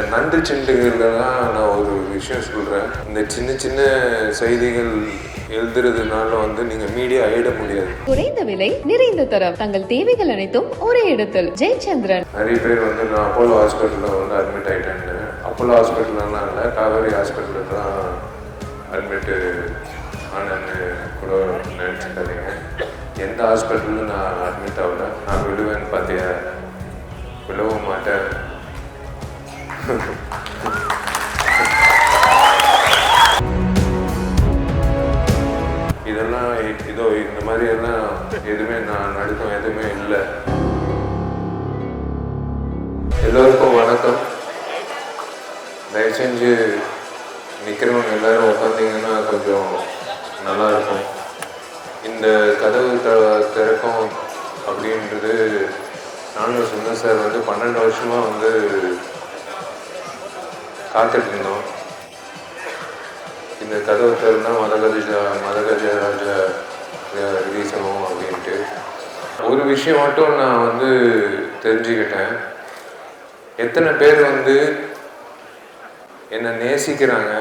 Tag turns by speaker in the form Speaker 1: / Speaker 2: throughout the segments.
Speaker 1: இந்த நன்றி சிண்டுகள்லாம் நான் ஒரு விஷயம் சொல்கிறேன் இந்த சின்ன சின்ன செய்திகள் எழுதுறதுனால வந்து நீங்கள் மீடியா ஆயிட முடியாது.
Speaker 2: குறைந்த விலை நிறைந்த தரம். தங்கள் தேவைகள் அனைத்தும் ஒரே இடத்தில். ஜெயச்சந்திரன்.
Speaker 1: நிறைய பேர் வந்து நான் அப்போலோ ஹாஸ்பிட்டலில் வந்து அட்மிட் ஆகிட்டேன்னு அப்போலோ ஹாஸ்பிட்டல்லாம் இல்லை காவேரி ஹாஸ்பிட்டலில் தான் அட்மிட்டு ஆனேன்னு கூட நினச்சிக்காதீங்க. எந்த ஹாஸ்பிட்டலும் நான் அட்மிட் ஆகல. நான் விழுவேன்னு பார்த்தியா? விழவும் மாட்டேன். இதெல்லாம் இதோ இந்த மாதிரி எல்லாம் எதுவுமே நான் நடுக்கம் எதுவுமே இல்லை. எல்லோருக்கும் வணக்கம். தயவு செஞ்சு நிற்கிறவங்க எல்லாரும் உட்காந்திங்கன்னா கொஞ்சம் நல்லா இருக்கும் இந்த கதவு த திறக்கும் அப்படின்றது நானும் சுந்தர் சார் வந்து பன்னெண்டு வருஷமாக வந்து காத்துட்டு இருந்தோம் இந்த கதவை திறந்தால் மதகஜ மதகஜராஜ ரிலீஸ் ஆகும் அப்படின்ட்டு. ஒரு விஷயம் மட்டும் நான் வந்து தெரிஞ்சுக்கிட்டேன். எத்தனை பேர் வந்து என்னை நேசிக்கிறாங்க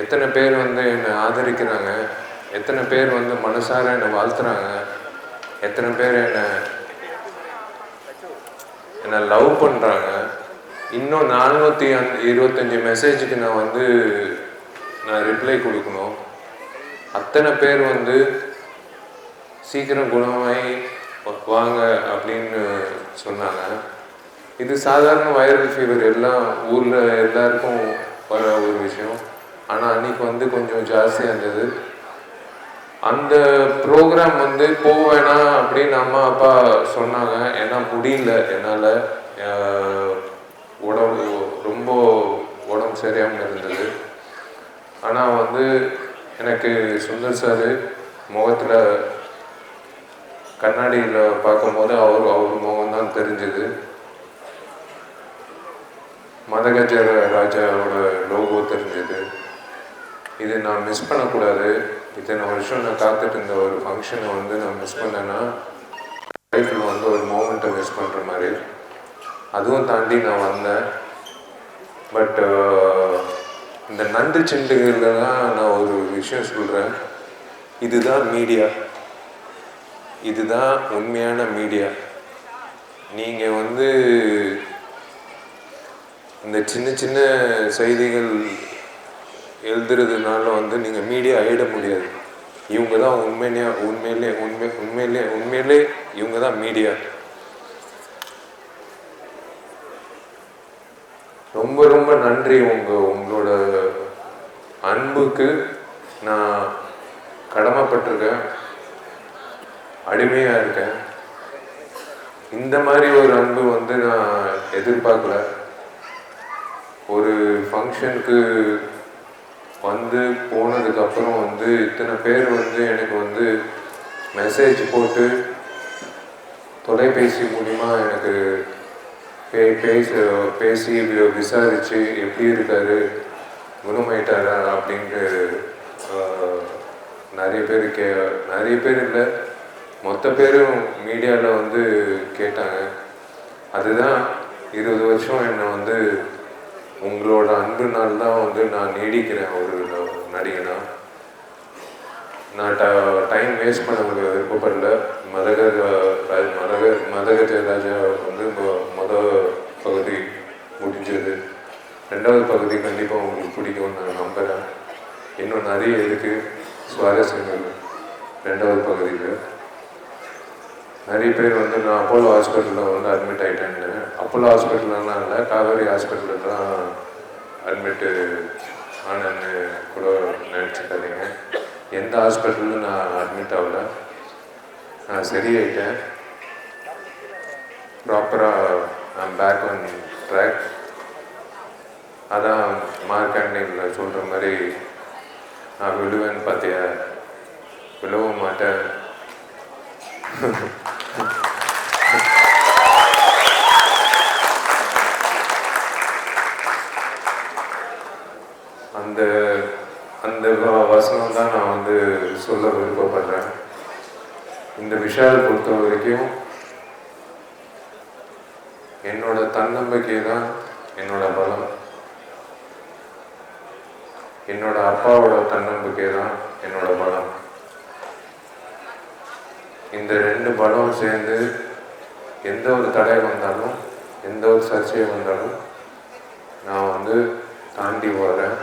Speaker 1: எத்தனை பேர் வந்து என்னை ஆதரிக்கிறாங்க எத்தனை பேர் வந்து மனசார என்னை வாழ்த்துறாங்க எத்தனை பேர் என்னை என்னை லவ் பண்ணுறாங்க இன்னும் நானூற்றி அந் இருபத்தஞ்சி மெசேஜுக்கு நான் வந்து நான் ரிப்ளை கொடுக்கணும். அத்தனை பேர் வந்து சீக்கிரம் குணமாகி வாங்க அப்படின்னு சொன்னாங்க. இது சாதாரண வைரல் ஃபீவர் எல்லாம் ஊரில் எல்லாருக்கும் வர ஒரு விஷயம். ஆனால் அன்னைக்கு வந்து கொஞ்சம் ஜாஸ்தியாக இருந்தது. அந்த ப்ரோக்ராம் வந்து போக வேணாம் அப்படின்னு அம்மா அப்பா சொன்னாங்க. ஏன்னா முடியல. என்னால் உடம்பு சரியாமல் இருந்தது ஆனால் வந்து எனக்கு சுந்தர் சார் முகத்தில் கண்ணாடியில் பார்க்கும்போது அவர் அவர் முகம் தான் தெரிஞ்சது. மதகஜ ராஜாவோட லோகோ தெரிஞ்சது. இது நான் மிஸ் பண்ணக்கூடாது. இத்தனை வருஷம் நான் காத்துட்டு இருந்த ஒரு ஃபங்க்ஷனை வந்து நான் மிஸ் பண்ணேன்னா லைஃப்பில் வந்து ஒரு மூமெண்ட்டை மிஸ் பண்ணுற மாதிரி. அதுவும் தாண்டி நான் வந்தேன். பட் uh, இந்த நன்றி தான் நான் ஒரு விஷயம் சொல்கிறேன் இதுதான் மீடியா இதுதான் உண்மையான மீடியா நீங்கள் வந்து இந்த சின்ன சின்ன செய்திகள் எழுதுறதுனால வந்து நீங்கள் மீடியா ஆகிட முடியாது. இவங்க தான் உண்மையிலே உண்மையிலே உண்மை உண்மையிலே உண்மையிலே இவங்க தான் மீடியா ரொம்ப ரொம்ப நன்றி உங்க உங்களோட அன்புக்கு நான் கடமைப்பட்டிருக்கேன். அடிமையாக இருக்கேன். இந்த மாதிரி ஒரு அன்பு வந்து நான் எதிர்பார்க்கல. ஒரு ஃபங்க்ஷனுக்கு வந்து போனதுக்கப்புறம் வந்து இத்தனை பேர் வந்து எனக்கு வந்து மெசேஜ் போட்டு தொலைபேசி மூலிமா எனக்கு பே பேச பேசி இப்படி விசாரித்து எப்படி இருக்கார் குணமாயிட்டாரா அப்படின்ட்டு நிறைய பேர் கே நிறைய பேர் இல்லை. மொத்த பேரும் மீடியாவில் வந்து கேட்டாங்க. அதுதான் இருபது வருஷம் என்னை வந்து உங்களோட நாள் தான் வந்து நான் நீடிக்கிறேன் ஒரு நடிகனா. நான் ட டைம் வேஸ்ட் பண்ண விருப்பப்படல. மதகர் மதகர் மதக மதகஜ ராஜா வந்து மொ- மொத பகுதி முடிஞ்சது ரெண்டாவது பகுதி கண்டிப்பாக உங்களுக்கு பிடிக்கும்னு நான் நம்புகிறேன் இன்னும் நிறைய இருக்குது சுவாரஸ்யங்கள். ரெண்டாவது பகுதியில் நிறைய பேர் வந்து நான் அப்போலோ ஹாஸ்பிட்டலில் வந்து அட்மிட் ஆகிட்டேன்னு அப்போலோ ஹாஸ்பிட்டல்லாம் இல்லை காவேரி ஹாஸ்பிட்டலில் தான் அட்மிட்டு ஆனேன்னு கூட நினச்சிக்காதீங்க. எந்த ஹாஸ்பிட்டலும் நான் அட்மிட் ஆகல. நான் சரியாயிட்டேன். ப்ராப்பராக நான் பேக் ஆன் ட்ராக் அதான் மார்க்கண்டில் சொல்கிற மாதிரி நான் விழுவேன்னு பார்த்தியா விழவும் மாட்டேன். அந்த அந்த வசனம் தான் நான் வந்து சொல்ல விருப்பப்படுறேன். இந்த விஷால் பொறுத்த வரைக்கும் என்னோட தன்னம்பிக்கை தான் என்னோட பலம். என்னோட அப்பாவோட தன்னம்பிக்கை தான் என்னோட பலம். இந்த ரெண்டு பலம் சேர்ந்து எந்த ஒரு தடை வந்தாலும் எந்த ஒரு சர்ச்சை வந்தாலும் நான் வந்து தாண்டி வரேன்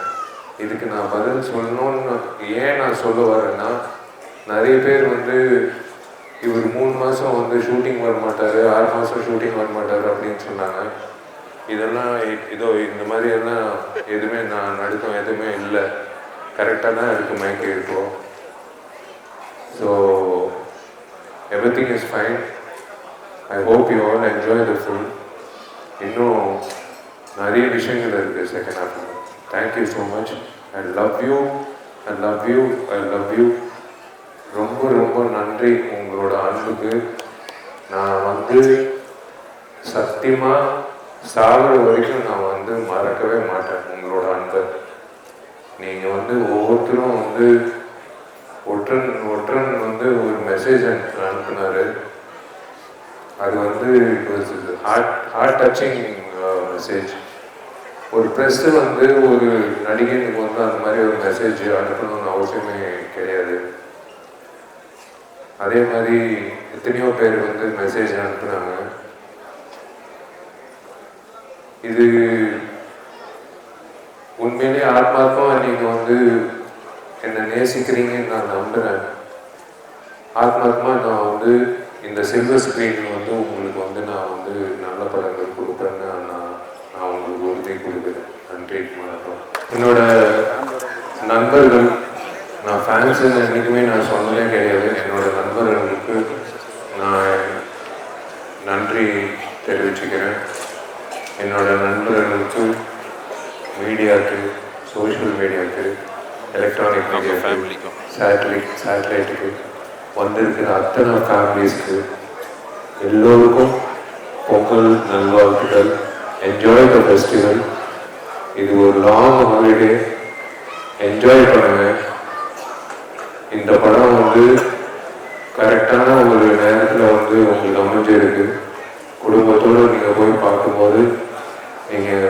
Speaker 1: இதுக்கு நான் பதில் சொல்லணும்னு ஏன் நான் சொல்ல வரேன்னா நிறைய பேர் வந்து இவர் மூணு மாதம் வந்து ஷூட்டிங் வர மாட்டார் ஆறு மாதம் ஷூட்டிங் வர மாட்டார் அப்படின்னு சொன்னாங்க. இதெல்லாம் இதோ இந்த மாதிரி எல்லாம் எதுவுமே நான் நடுக்கம் எதுவுமே இல்லை. கரெக்டாக தான் இருக்கு மயக்கம் இருக்கோ so everything is fine I hope you all enjoy the full இன்னும் நிறைய விஷயங்கள் இருக்குது செகண்ட் ஹாஃபில் thank you so much I love you I love you I love you ரொம்ப ரொம்ப நன்றி உங்களோட அன்புக்கு. நான் வந்து சத்தியமாக சாகிற வரைக்கும் நான் வந்து மறக்கவே மாட்டேன் உங்களோட அன்பை. நீங்கள் வந்து ஒவ்வொருத்தரும் வந்து ஒற்றன் ஒற்றன் வந்து ஒரு மெசேஜ் அனுப்புனார். அது வந்து ஹார்ட் ஹார்ட் டச்சிங் மெசேஜ் ஒரு ப்ரெஸ்ஸு வந்து ஒரு நடிகனுக்கு வந்து அந்த மாதிரி ஒரு மெசேஜ் அனுப்பணும்னு அவசியமே கிடையாது. அதே மாதிரி எத்தனையோ பேர் வந்து மெசேஜ் அனுப்புனாங்க. இது உண்மையிலே ஆத்மாத்மா நீங்கள் வந்து என்னை நேசிக்கிறீங்கன்னு நான் நம்புகிறேன் ஆத்மாத்மா நான் வந்து இந்த சில்வர் ஸ்க்ரீன் வந்து உங்களுக்கு வந்து நான் வந்து நல்ல படங்கள் கொடுப்பேன்னு நான் நான் உங்களுக்கு உறுதி கொடுக்குறேன். நன்றி வணக்கம். என்னோட நண்பர்கள் நான் ஃபேன்ஸ் என்றைக்குமே நான் சொன்னதே கிடையாது என்னோட நண்பர்களுக்கு நான் நன்றி தெரிவிச்சுக்கிறேன் என்னோட நண்பர்களுக்கு மீடியாவுக்கு சோஷியல் மீடியாவுக்கு எலக்ட்ரானிக் மீடியாவுக்கு சேட்டலைட் சேட்டலைட்டுக்கு வந்திருக்கிற அத்தனை ஃபேமிலிஸ்க்கு எல்லோருக்கும் பொங்கல் நல்வாழ்த்துக்கள் என்ஜாய் த ஃபெஸ்டிவல் இது ஒரு லாங் ஹாலிடே என்ஜாய் பண்ணுங்க. இந்த படம் வந்து கரெக்டான ஒரு நேரத்தில் வந்து உங்களுக்கு அமைஞ்சிருக்கு. குடும்பத்தோடு நீங்கள் போய் பார்க்கும்போது நீங்கள்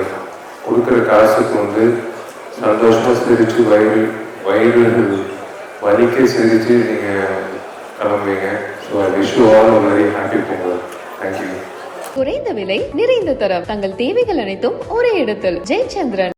Speaker 1: கொடுக்குற காசுக்கு வந்து சந்தோஷமாக சிரித்து வயிறு வயிறு வலிக்க சிரித்து நீங்கள் கிளம்புவீங்க. So I wish you all very happy Pongal thank you
Speaker 2: குறைந்த விலை நிறைந்த தரம். தங்கள் தேவைகள் அனைத்தும் ஒரே இடத்தில். ஜெயச்சந்திரன்.